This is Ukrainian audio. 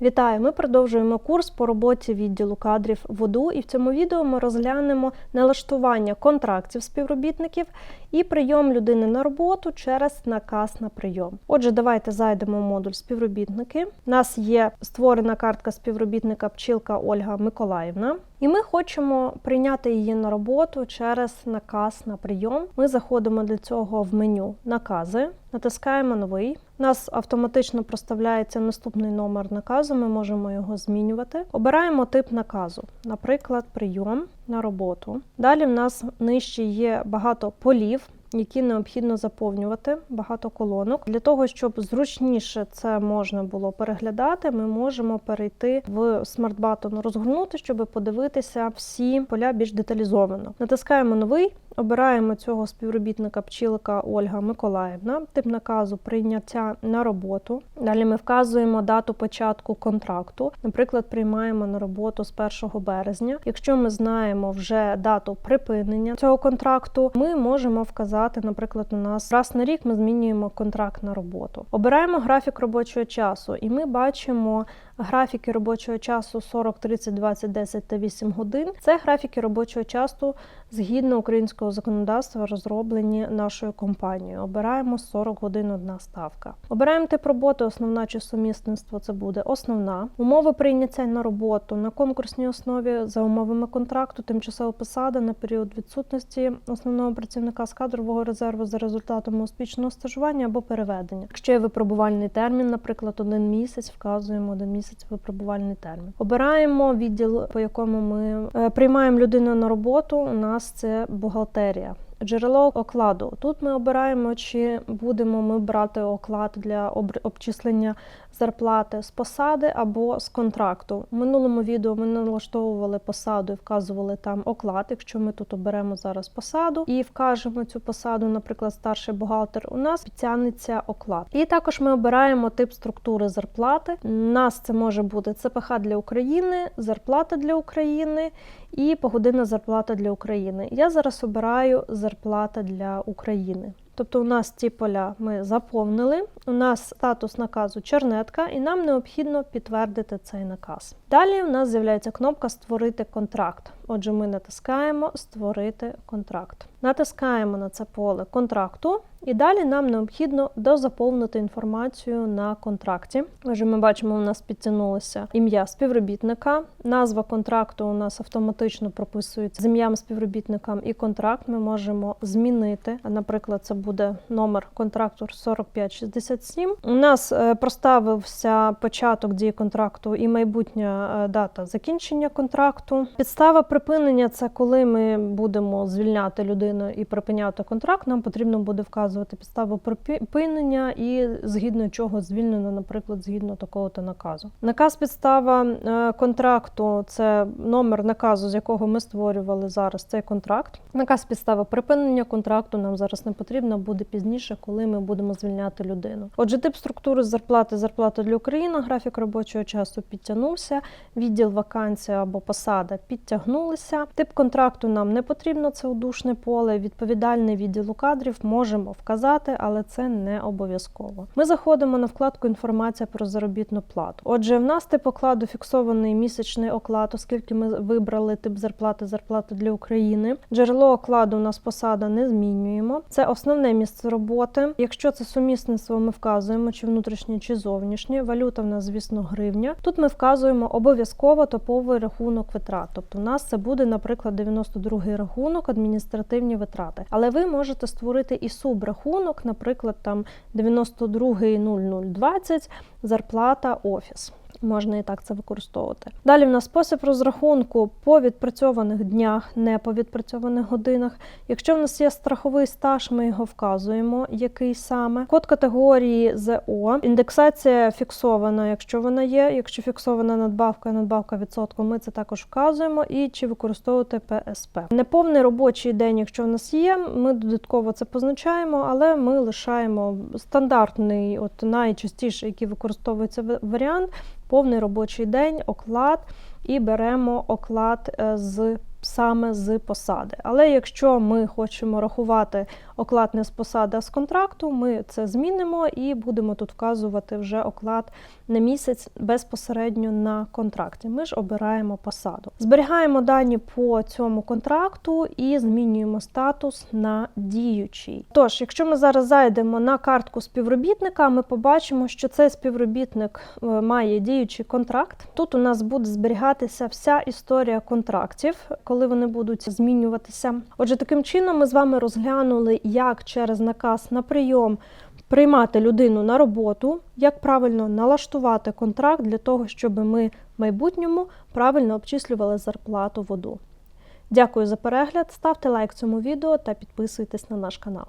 Вітаю! Ми продовжуємо курс по роботі відділу кадрів ВОДУ, і в цьому відео ми розглянемо налаштування контрактів співробітників і прийом людини на роботу через наказ на прийом. Отже, давайте зайдемо в модуль співробітники. У нас є створена картка співробітника пчілка Ольга Миколаївна, і ми хочемо прийняти її на роботу через наказ на прийом. Ми заходимо для цього в меню накази, натискаємо новий. Нас автоматично проставляється наступний номер наказу, ми можемо його змінювати. Обираємо тип наказу, наприклад, прийом на роботу. Далі в нас нижче є багато полів. Які необхідно заповнювати багато колонок для того, щоб зручніше це можна було переглядати, ми можемо перейти в смарт-батон розгорнути, щоб подивитися всі поля більш деталізовано. Натискаємо новий. Обираємо цього співробітника пчілка Ольга Миколаївна, тип наказу прийняття на роботу. Далі ми вказуємо дату початку контракту. Наприклад, приймаємо на роботу з 1 березня. Якщо ми знаємо вже дату припинення цього контракту, ми можемо вказати, наприклад, у нас раз на рік ми змінюємо контракт на роботу. Обираємо графік робочого часу, і ми бачимо. Графіки робочого часу 40, 30, 20, 10 та 8 годин. Це графіки робочого часу згідно українського законодавства, розроблені нашою компанією. Обираємо 40 годин одна ставка. Обираємо тип роботи, основна чи сумісництво. Це буде основна. Умови прийняття на роботу на конкурсній основі за умовами контракту, тимчасова посада на період відсутності основного працівника з кадрового резерву за результатами успішного стажування або переведення. Якщо є випробувальний термін, наприклад, один місяць, вказуємо один місяць місяць випробувальний термін. Обираємо відділ, по якому ми е, приймаємо людину на роботу. У нас це бухгалтерія артерія. Джерело окладу. Тут ми обираємо, чи будемо ми брати оклад для обчислення зарплати з посади або з контракту. В минулому відео ми налаштовували посаду і вказували там оклад. Якщо ми тут оберемо зараз посаду і вкажемо цю посаду, наприклад, старший бухгалтер, у нас підтягнеться оклад. І також ми обираємо тип структури зарплати. У нас це може бути ЦПХ для України, зарплата для України і погодинна зарплата для України. Я зараз обираю зарплата для України. Тобто у нас ці поля ми заповнили, у нас статус наказу чернетка, і нам необхідно підтвердити цей наказ. Далі у нас з'являється кнопка Створити контракт. Отже, ми натискаємо Створити контракт. Натискаємо на це поле контракту, і далі нам необхідно дозаповнити інформацію на контракті. Отже, ми бачимо, у нас підтягнулося ім'я співробітника. Назва контракту у нас автоматично прописується з ім'ям співробітникам і контракт. Ми можемо змінити. Наприклад, це буде номер контракту 4567. У нас е, проставився початок дії контракту і майбутня е, дата закінчення контракту. Підстава припинення це коли ми будемо звільняти людину і припиняти контракт. Нам потрібно буде вказувати підставу припинення і згідно чого звільнено, наприклад, згідно такого-то наказу. Наказ підстава е, контракту це номер наказу, з якого ми створювали зараз цей контракт. Наказ підстава припинення контракту нам зараз не потрібно, буде пізніше, коли ми будемо звільняти людину. Отже, тип структури зарплати, зарплата для України, графік робочого часу підтягнувся, відділ вакансія або посада підтягнув повернулися. Тип контракту нам не потрібно, це удушне поле. Відповідальний відділу кадрів можемо вказати, але це не обов'язково. Ми заходимо на вкладку Інформація про заробітну плату. Отже, в нас тип окладу фіксований місячний оклад, оскільки ми вибрали тип зарплати, зарплати для України. Джерело окладу у нас посада не змінюємо. Це основне місце роботи. Якщо це сумісництво, ми вказуємо, чи внутрішнє, чи зовнішнє. Валюта в нас, звісно, гривня. Тут ми вказуємо обов'язково топовий рахунок витрат. Тобто, у нас це буде, наприклад, 92-й рахунок, адміністративні витрати. Але ви можете створити і субрахунок, наприклад, там 92-й 0020, зарплата офіс. Можна і так це використовувати. Далі в нас спосіб розрахунку по відпрацьованих днях, не по відпрацьованих годинах. Якщо в нас є страховий стаж, ми його вказуємо, який саме. Код категорії ЗО. Індексація фіксована, якщо вона є. Якщо фіксована надбавка, надбавка відсотку, ми це також вказуємо. І чи використовувати ПСП. Неповний робочий день, якщо в нас є, ми додатково це позначаємо, але ми лишаємо стандартний, от найчастіше, який використовується варіант повний робочий день, оклад і беремо оклад е, з саме з посади. Але якщо ми хочемо рахувати оклад не з посади, а з контракту, ми це змінимо і будемо тут вказувати вже оклад на місяць безпосередньо на контракті. Ми ж обираємо посаду. Зберігаємо дані по цьому контракту і змінюємо статус на діючий. Тож, якщо ми зараз зайдемо на картку співробітника, ми побачимо, що цей співробітник е, має діючий контракт. Тут у нас буде зберігатися вся історія контрактів, коли вони будуть змінюватися. Отже, таким чином ми з вами розглянули, як через наказ на прийом приймати людину на роботу, як правильно налаштувати контракт для того, щоб ми в майбутньому правильно обчислювали зарплату воду. Дякую за перегляд, ставте лайк цьому відео та підписуйтесь на наш канал.